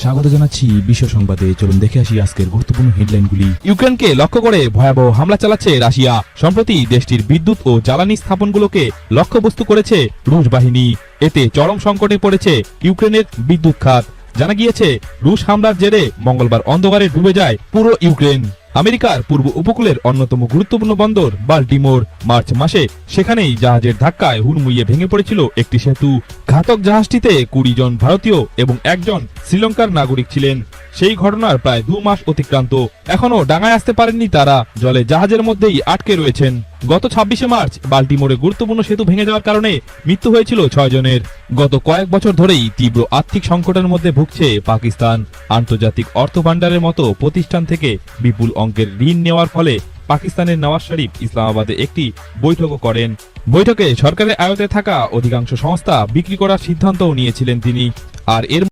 স্বাগত জানাচ্ছি বিশ্ব সংবাদে। চলুন দেখে আসি আজকের গুরুত্বপূর্ণ হেডলাইনগুলি। ইউক্রেনকে লক্ষ্য করে ভয়াবহ হামলা চালাচ্ছে রাশিয়া। সম্প্রতি দেশটির বিদ্যুৎ ও জ্বালানি স্থাপনগুলোকে লক্ষ্যবস্তু করেছে রুশ বাহিনী। এতে চরম সংকটে পড়েছে ইউক্রেনের বিদ্যুৎ খাত। জানা গিয়েছে, রুশ হামলার জেরে মঙ্গলবার অন্ধকারে ডুবে যায় পুরো ইউক্রেন। আমেরিকার পূর্ব উপকূলের অন্যতম গুরুত্বপূর্ণ বন্দর বাল্টিমোর মার্চ মাসে সেখানেই জাহাজের ধাক্কায় হুড়মুড়িয়ে ভেঙে পড়েছিল একটি সেতু। ঘাতক জাহাজটিতে কুড়ি জন ভারতীয় এবং একজন শ্রীলঙ্কার নাগরিক ছিলেন। সেই ঘটনার প্রায় দু মাস অতিক্রান্ত। এখনও ডাঙায় আসতে পারেননি তারা। জলে জাহাজের মধ্যেই আটকে রয়েছেন। গত ছাব্বিশে মার্চ বাল্টিমোরে গুরুত্বপূর্ণ সেতু ভেঙে যাওয়ার কারণে মৃত্যু হয়েছিল ছয় জনের। গত কয়েক বছর ধরেই তীব্র আর্থিক সংকটের মধ্যে ভুগছে পাকিস্তান। আন্তর্জাতিক অর্থ ভাণ্ডারের মতো প্রতিষ্ঠান থেকে বিপুল অঙ্কের ঋণ নেওয়ার ফলে পাকিস্তানের নওয়াজ শরীফ ইসলামাবাদে একটি বৈঠকও করেন। বৈঠকে সরকারের আয়তে থাকা অধিকাংশ সংস্থা বিক্রি করার সিদ্ধান্তও নিয়েছিলেন তিনি। আর এর